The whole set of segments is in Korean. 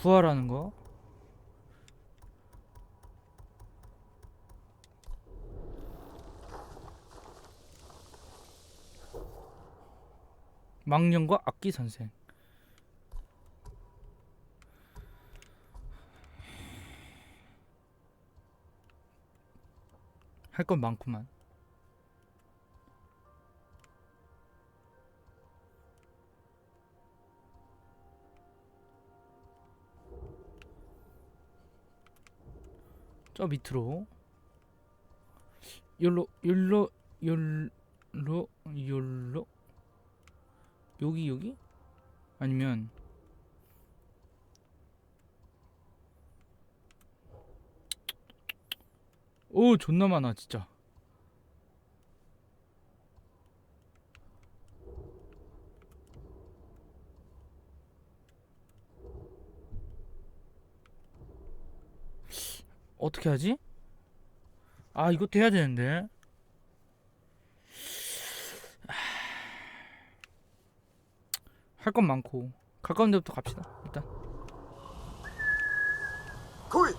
부활하는 거. 망령과 악기 선생. 할 건 많구만. 저 밑으로. 열로 열로 열로 열로. 여기 여기? 아니면 오 존나 많아 진짜 어떻게 하지? 아 이것도 해야 되는데. 할 건 많고 가까운 데부터 갑시다 일단. 거의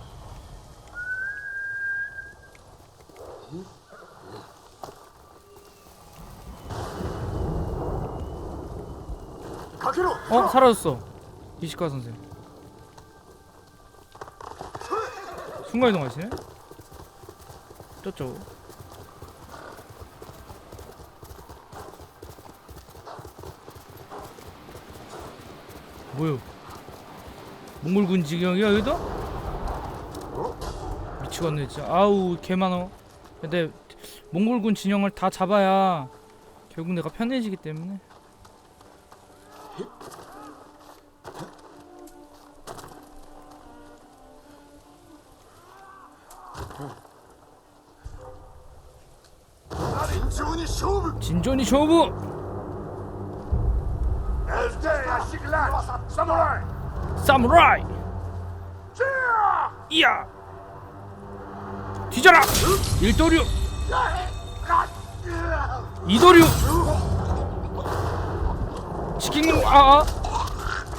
어 사라졌어. 이시카 선생. 순간이동 하시네? 저쪽. 뭐요? 몽골군 지경이야 여기도? 미치겠네 진짜. 아우 개 많어 근데 몽골군 진영을 다 잡아야 결국 내가 편해지기 때문에 완전히 쇼부! 사무라이! 이야! 뒤져라! 일도류! 이도류! 치킨 아, 아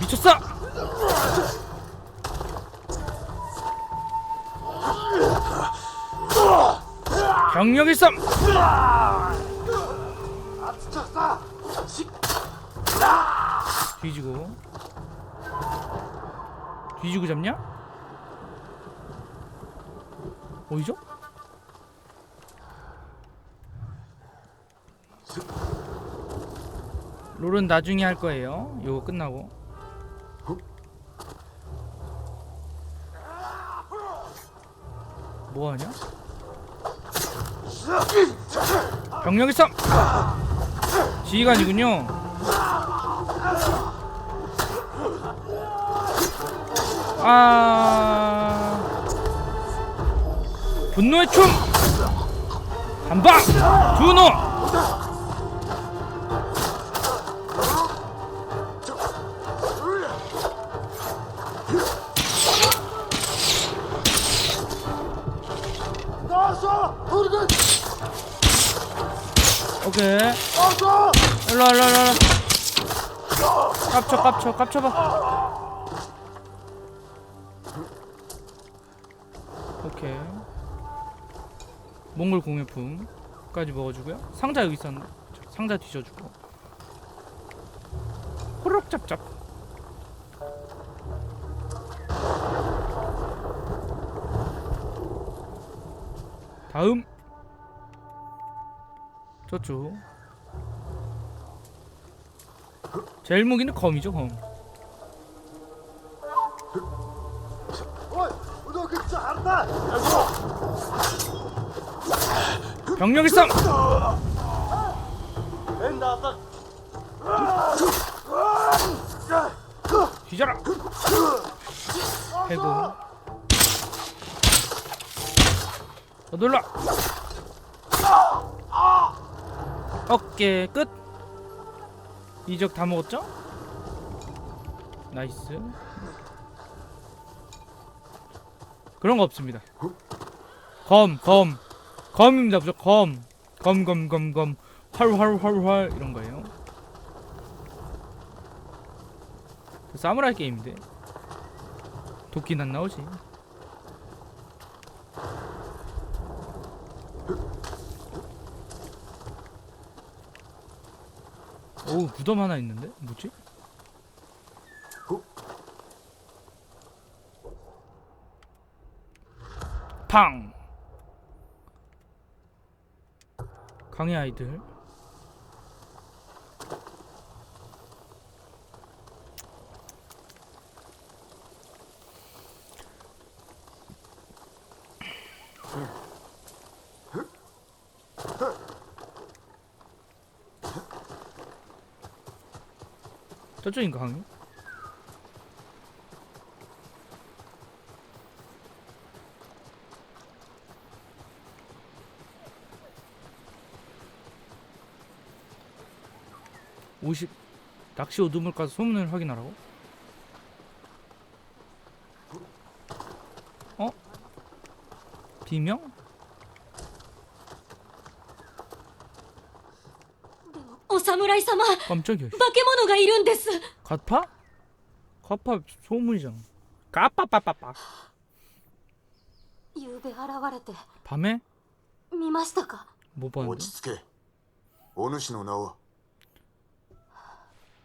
미쳤어! 경력일삼! 뒤지고 뒤지고 잡냐? 어디죠? 롤은 나중에 할 거예요. 요거 끝나고. 뭐 하냐? 병력의 싸움! 지휘관이군요. 아. 분노의 춤. 한방. 두노 오케이. 일로 와, 일로 와, 일로 와. 깝쳐 깝쳐 깝쳐봐 오케이. 몽골 공예품까지 먹어주고요. 상자 여기 있었는데 저 상자 뒤져주고. 호록 짭짭. 다음. 저쪽. 제일 무기는 검이죠 검 영역 일성. 뒤져라. 해군. 더 눌러. 어깨 끝. 이적 다 먹었죠? 나이스. 그런 거 없습니다. 검, 검. 검입니다. 무조건 검. 검, 검, 검, 검. 활 활 활 활. 이런 거예요. 그 사무라이 게임인데. 도끼는 안 나오지. 오 무덤 하나 있는데? 뭐지? 팡 강의 아이들 저쪽인가 강의? 오십 낚시 오두물 가서 소문을 확인하라고? 어? 비명? お侍様 깜짝이야. 化け物がいるんです 가파? 가파 소문이잖아. 까빠빠빠빠. 夕べ現れて 밤에 見ましたか 뭐 落 봤는데? ち着けお主の名は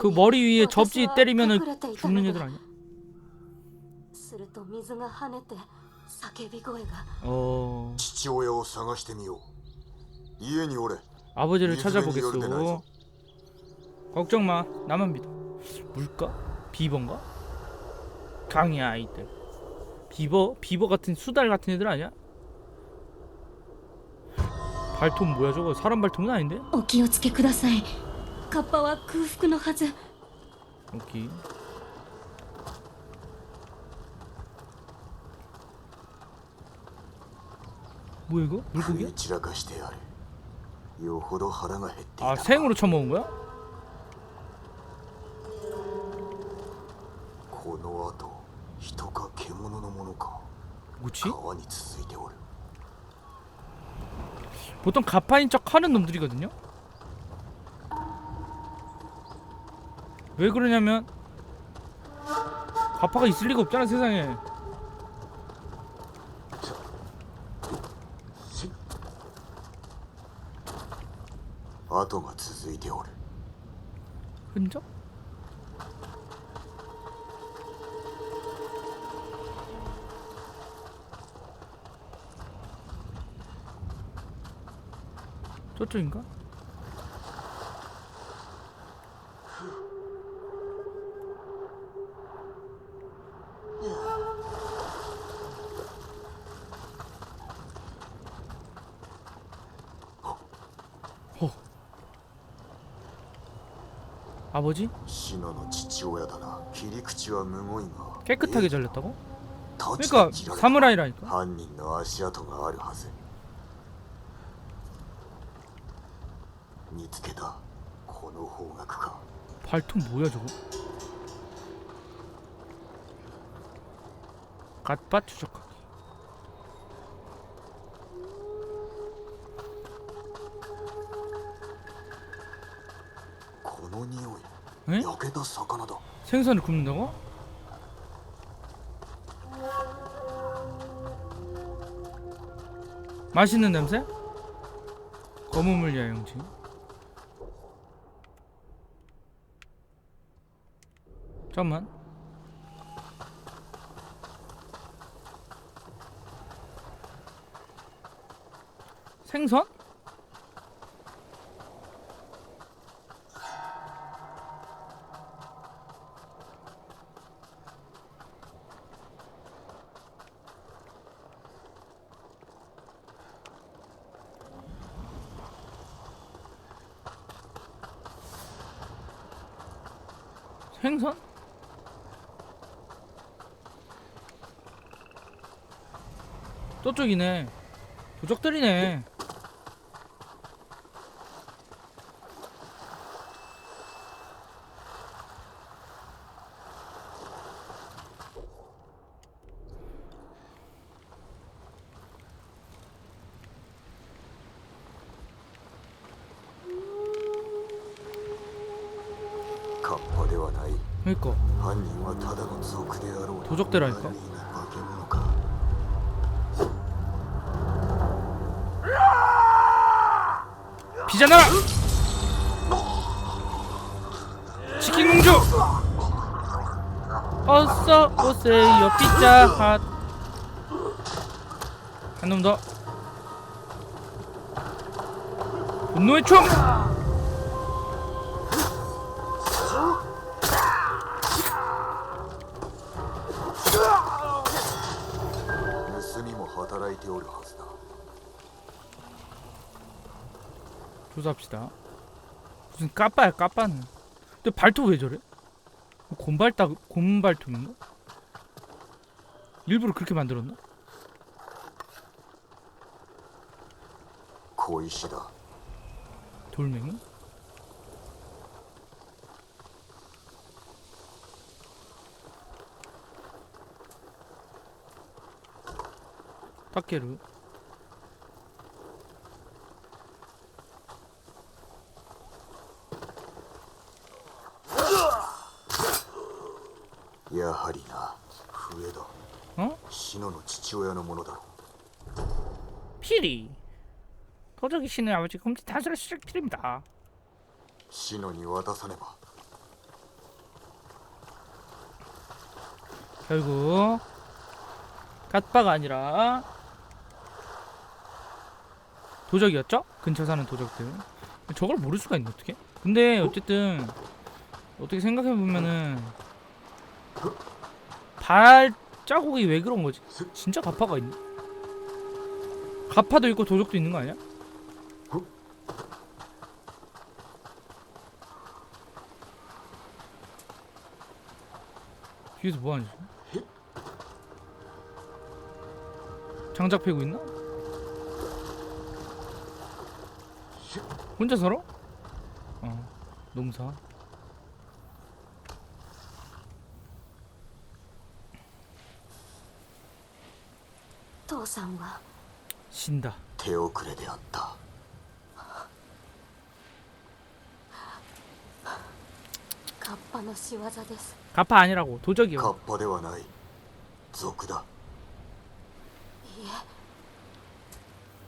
그 머리 위에 접지 때리면 죽는 애들 아니야? 어... 아버지를 찾아보겠소. 걱정마. 나만 믿어. 물까? 비버인가? 강이야 이들 비버? 비버 같은 수달 같은 애들 아니야? 발톱 뭐야 저거? 사람 발톱은 아닌데? 어, 오키오츠케 쿠다사이. カッパは空腹のはず 오케이. 뭐야 이거? 食 물고기야? い散らかしてやるよほど腹が減っていた 아 のか 생으로 처먹은 거야? この後人か獣のものか 뭐지? 川に続いておる 보통 가파인 척 하는 놈들이거든요? 왜 그러냐면 가파가 있을 리가 없잖아 세상에 跡が続いておる 흔적? 저쪽인가? 아버지? シノの父親だな切り口はむごいが 깨끗하게 잘렸다고? 立ち 그러니까 切られた 사무라이라니까 犯人の足跡があるはず見つけたこの方角か 발톱 뭐야 저거? 갓바 추적하 에? 焼けた魚だ 생선을 굽는다고? 맛있는 냄새? 검은물 야영지 잠깐만 생선? 저쪽이네. 도적들이네. 그니까 도적대라니까 비잖아. 치킨 공주. 어서 오세요 피자 핫. 한 놈 더. 분노의 총 조사합시다 무슨 까빠야 까빠는 근데 발톱 왜 저래? 곰발다 곰발톱인가? 일부러 그렇게 만들었나? 고이시다. 돌멩이? 딱게르 やはりな笛だ 어? シノの父親のものだろ 피리 도적이 신의 아버지 금지 단서를 수색드립니다 シノに渡さねば 결국 갓바가 아니라 도적이었죠? 근처 사는 도적들 저걸 모를 수가 있네 어떻게? 근데 어쨌든 어떻게 생각해 보면은 발 자국이 왜 그런 거지? 진짜 가파가 있네. 가파도 있고 도적도 있는 거 아니야? 뒤에서 뭐 하는 짓이야? 장작 패고 있나? 혼자 살아? 어, 농사. 父さんは 신다. 手遅れであった カッパの仕業です 가파 아니라고 カッ 도적이요. パではない賊だいいえ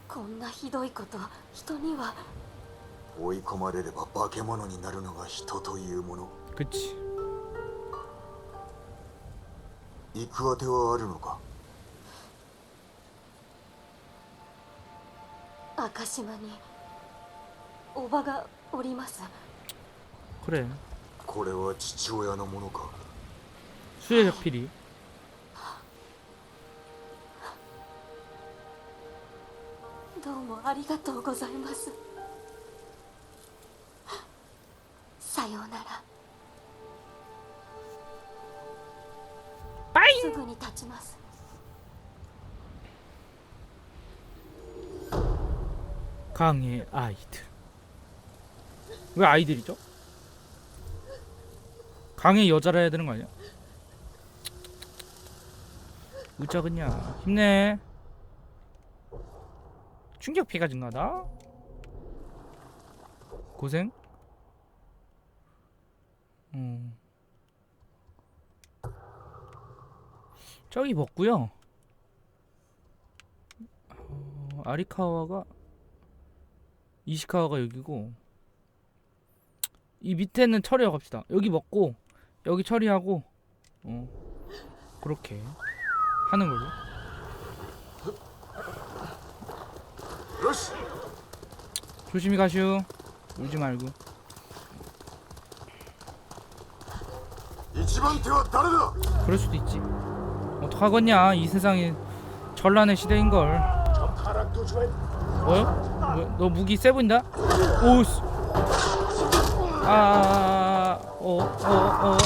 こんなひどいこと人には追い込まれれば化け物になるのが人というもの 그치. 行く当てはあるのか 赤島におばがおります 그래. これは父親のものか 수혜적 필이. どうもありがとうございますさようなら 빠잉! すぐに立ちます 강의 아이들. 왜 아이들이죠? 강의 여자라 해야 되는 거 아니야? 우짜그냐 힘내. 충격 피가 증가다. 고생. 음. 저기 먹고요. 어, 아리카와가 이시카와가 여기고 이 밑에는 처리하고 갑시다. 여기 먹고 여기 처리하고 어 그렇게 하는 걸로. 조심히 가시오 울지 말고. 그럴 수도 있지. 어떡하겠냐 이 세상이 전란의 시대인 걸. 뭐요? 뭐, 너 무기 세 보인다? 오. 씨. 아. 어. 어. 어.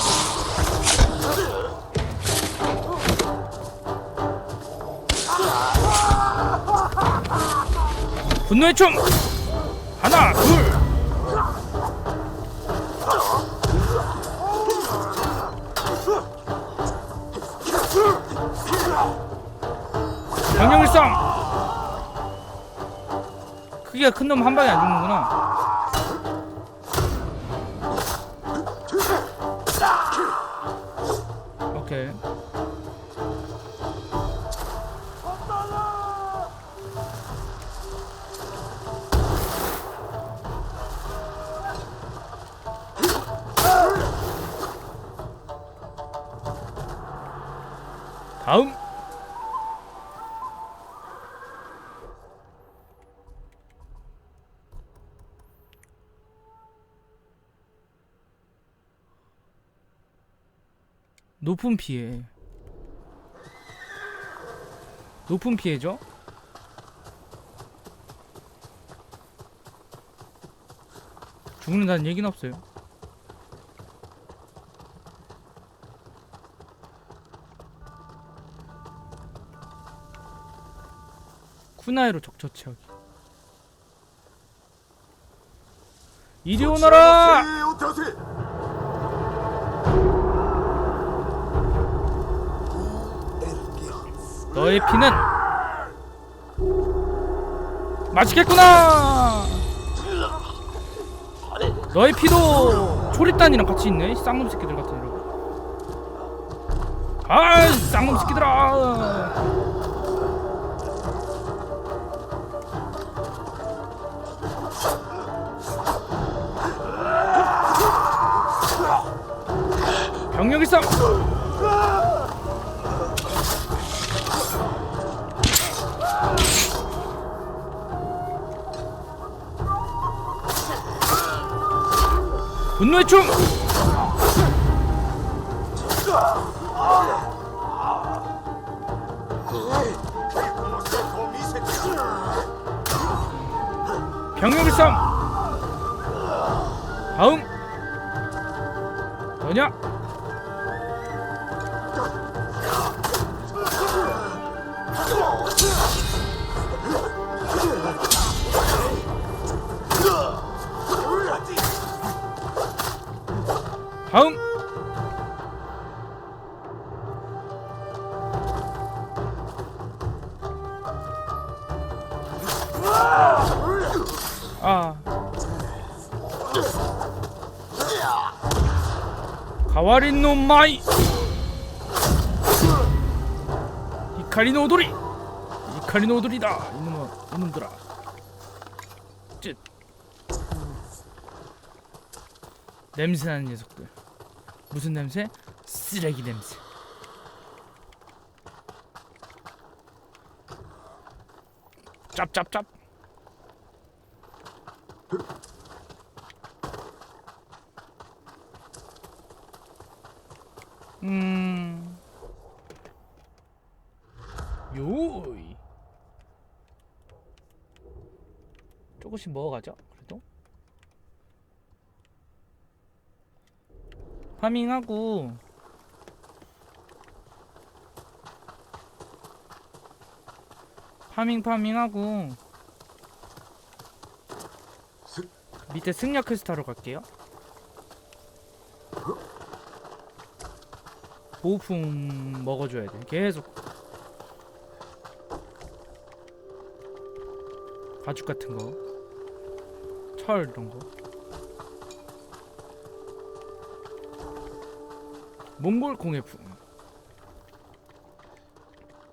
분노의 총 하나 둘 강력일성 큰 놈 한 방에 안 죽는구나 높은 피해 높은 피해죠? 죽는다는 얘기는 없어요 쿠나이로 적처 채우기 이리 오너라! 너의 피는 맛있겠구나. 너의 피도 초립단이랑 같이 있네. 이 쌍놈 새끼들 같은 이러고. 아, 쌍놈 새끼들아. 병력이 싸. 분노의 총! 병력을 싸움! 다음! 너냐? 아. 가와린 노 마이. 이카리 노 오도리. 이카리 노 오도리다. 이놈아, 이놈들아. 쯧. 냄새나는 녀석들. 무슨 냄새? 쓰레기 냄새. 짭짭짭. 음. 요이. 조금씩 먹어가죠. 그래도. 파밍하고. 파밍 파밍하고. 밑에 승려 하러 갈게요. 보호품 먹어줘야 돼. 계속. 가죽 같은 거 철 이런 거? 몽골 공예품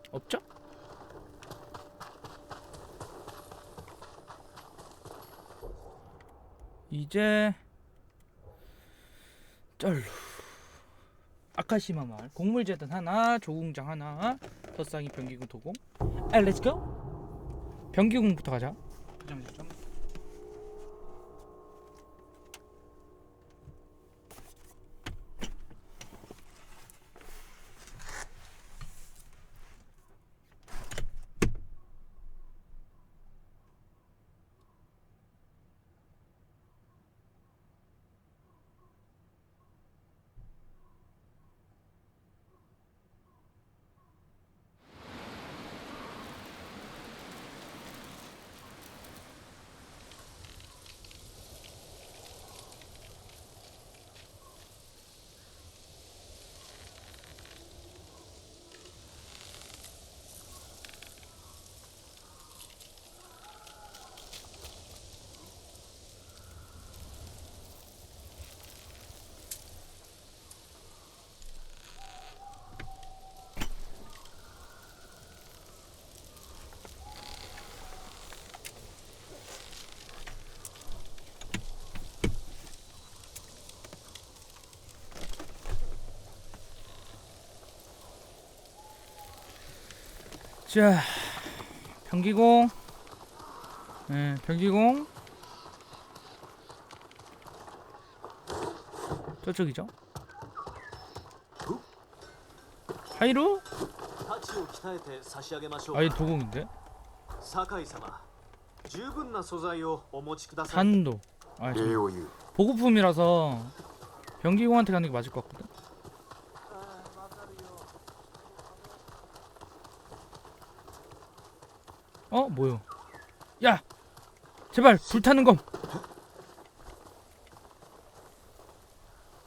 없죠? 이제 쩔루. 아카시마 마을. 곡물재단 하나 조공장 하나 덧상이 변기구 도공. 아 렛츠고 변기공부터 가자 자, 변기공. 네, 변기공. 저쪽이죠. 하이루? 아이 도공인데? 산도. 아, 보급품이라서 변기공한테 가는 게 맞을 것 같거든. 제발 불타는 검.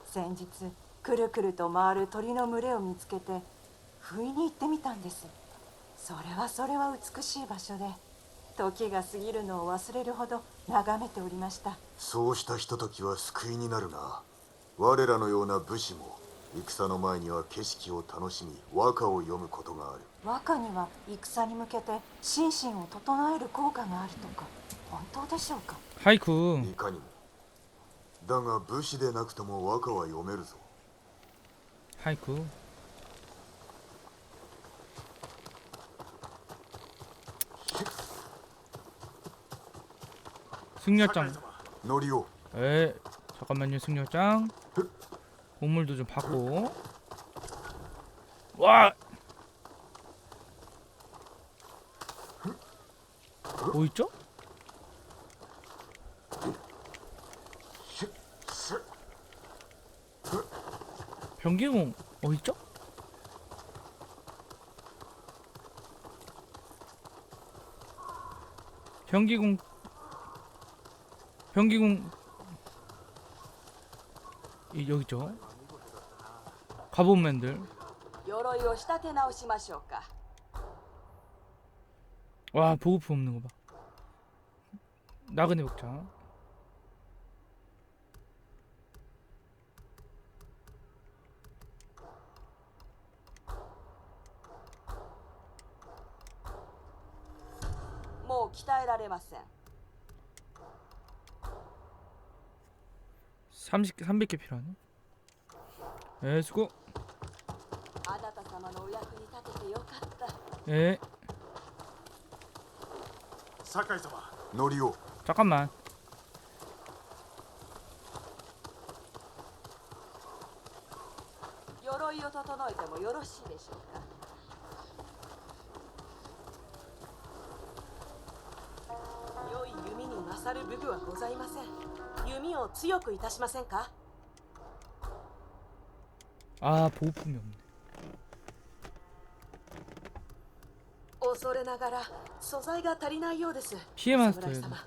先日くるくると回る鳥の群れを見つけて不意に行ってみたんですそれはそれは美しい場所で時が過ぎるのを忘れるほど眺めておりましたそうしたひとときは救いになるな我らのような武士も戦の前には景色を楽しみ和歌を読むことがある和歌には戦に向けて心身を整える効果があるとか 本当でしょうか 하이쿠. いかにもだが武士でなくとも和歌は読めるぞ 하이쿠. 승려장. 乗りを 에 잠깐만요 승려장. 보물도 좀 받고. 와. 뭐 있죠? 변기공 어디 있죠? 변기공 변기공 이- 여기 있죠? 가본맨들 鎧を仕立て直しましょうか 와 보급품 없는 거 봐. 나그네 복장. 鍛えられません 30개 300개 필요하네. 에 수고. あなた様のお役に立ててよかった 에 酒井様乗りを 잠깐만. 鎧を整えてもよろしいでしょうか 勝る武具はございません弓を強くいたしませんか 아 보급품이 없네. 恐れながら素材が足りないようです 피해 마스터 侍 해야 돼. 様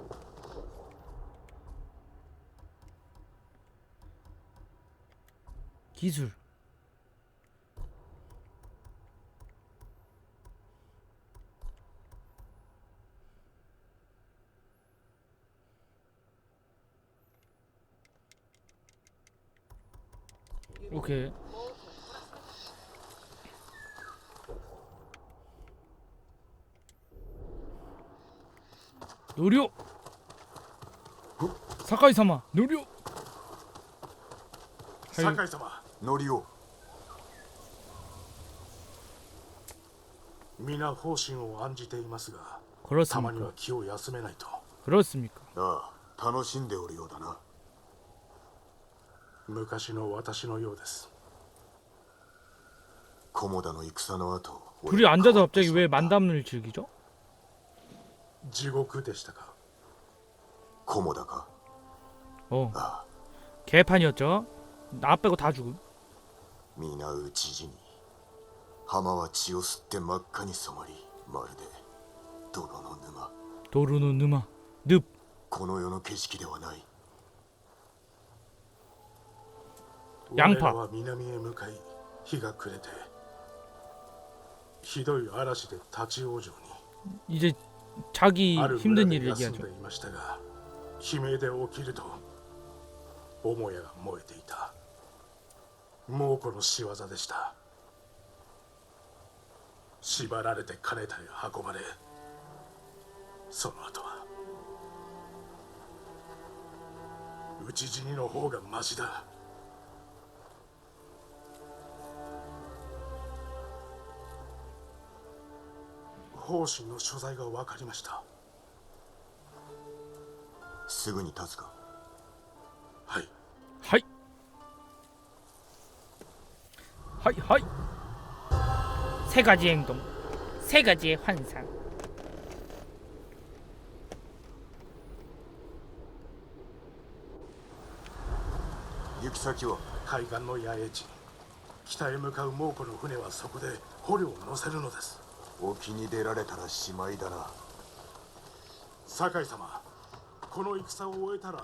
기술. 사카이 사마 노려. 酒井様乗りを皆方針を案じていますがたまに 그렇습니까? は気を休めないと 그렇습니까? ああ楽しんでおるようだな昔の私のようです菰田の戦の後 둘이 앉아서 갑자기 왜 만담을 즐기죠? 地獄でしたか菰田か 어 ああ 개판이었죠. 나 빼고 다 죽음. 皆討ち死に浜は血を吸って真っ赤に染まりまるで泥の沼 도루노 누마 늪 この世の景色ではない 양파 我らは南へ向かい日が暮れてひどい嵐で立ち往生 이제 자기 にある 힘든 村 일 で休ん 얘기하죠. でいましたが悲鳴で起きると 母屋が燃えていた。猛虎の仕業でした。縛られて金田へ運ばれその後は討ち死にの方がマシだ。方針の所在が分かりました。すぐに立つか。はい。はい。はいはい。世界中どん。世界中ファンさん。行き先は海岸の野営地北へ向かう猛虎の船はそこで捕虜を乗せるのです沖に出られたらしまいだな酒井様この戦を終えたら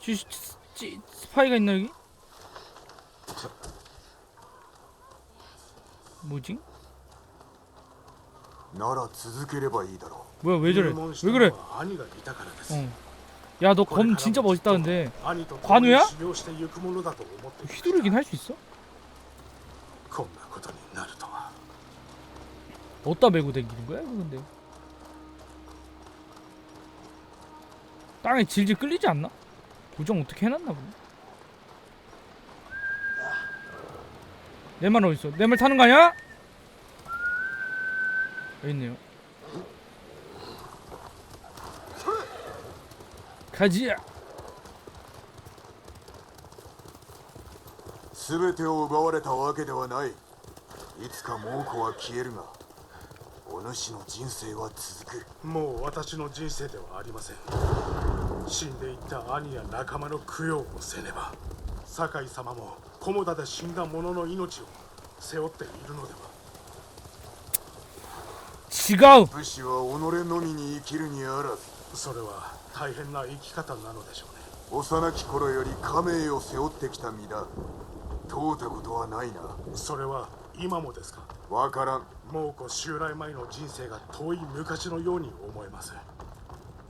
지, 지, 스파이가 있나 여기? 뭐지? なら続ければいいだろ 뭐야 왜 저래? 入門した 왜 の 그래? は兄がいたからです、 어. 야 너 검 진짜 멋있다는데 兄と共に 관우야? 修行して行くものだと思っていました 휘두르긴 할 수 있어? こんなことになるとは 어디다 메고 다니는 거야 이거 근데? 땅에 질질 끌리지 않나? 고정 어떻게 해놨나 보네. 내 말 어딨어? 내 말 타는 거 아니야? 여기 있네요. 가지. 全てを奪われたわけではないいつか猛虎は消えるがお主の人生は続くもう私の人生ではありません 死んでいった兄や仲間の供養をせねば酒井様も菰田で死んだ者の命を背負っているのでは。違う。武士は己のみに生きるにあらず。それは大変な生き方なのでしょうね。幼き頃より家名を背負ってきた身だ。通ったことはないな。それは今もですか？わからん。猛虎襲来前の人生が遠い昔のように思えます。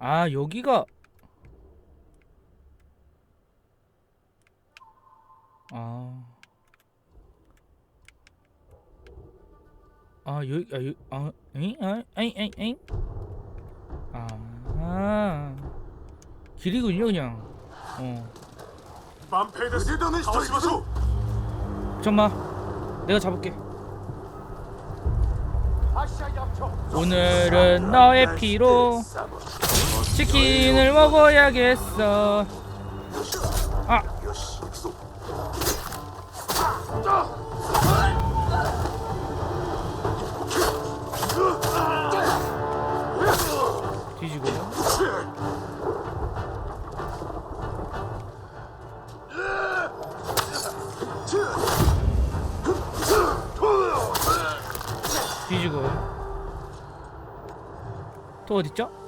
아 여기가 아. 아, 여, 아, 여, 아, 에잉? 아, 에잉, 에잉, 에잉? 아, 아. 길이군요, 그냥. 어. 만패에 대해서 잠깐만. 내가 잡을게. 오늘은 너의 피로 치킨을 먹어야겠어. 아 또 어딨죠? 음